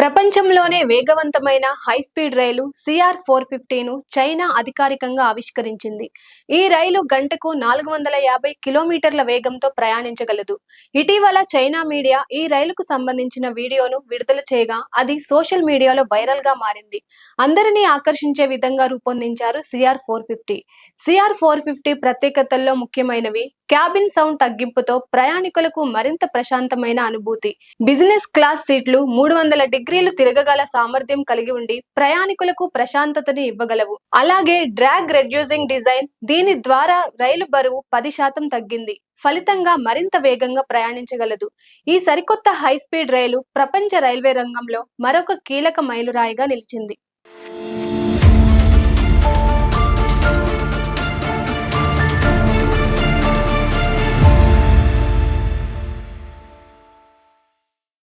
ప్రపంచంలోనే వేగవంతమైన high speed రైలు సిఆర్ ఫోర్ ఫిఫ్టీను చైనా అధికారికంగా ఆవిష్కరించింది. ఈ రైలు గంటకు నాలుగు వందల యాభై కిలోమీటర్ల వేగంతో ప్రయాణించగలదు. ఇటీవల చైనా మీడియా ఈ రైలుకు సంబంధించిన వీడియోను విడుదల చేయగా అది సోషల్ మీడియాలో వైరల్గా మారింది. అందరినీ ఆకర్షించే విధంగా రూపొందించారు CR four fifty. CR four fifty ప్రత్యేకతల్లో ముఖ్యమైనవి క్యాబిన్ సౌండ్ తగ్గింపుతో ప్రయాణికులకు మరింత ప్రశాంతమైన అనుభూతి. బిజినెస్ క్లాస్ సీట్లు మూడు వందల డిగ్రీలు తిరగగల సామర్థ్యం కలిగి ఉండి ప్రయాణికులకు ప్రశాంతతని ఇవ్వగలవు. అలాగే డ్రాగ్ రెడ్యూసింగ్ డిజైన్ దీని ద్వారా రైలు బరువు పది శాతం తగ్గింది. ఫలితంగా మరింత వేగంగా ప్రయాణించగలదు. ఈ సరికొత్త హై స్పీడ్ రైలు ప్రపంచ రైల్వే రంగంలో మరొక కీలక మైలురాయిగా నిలిచింది.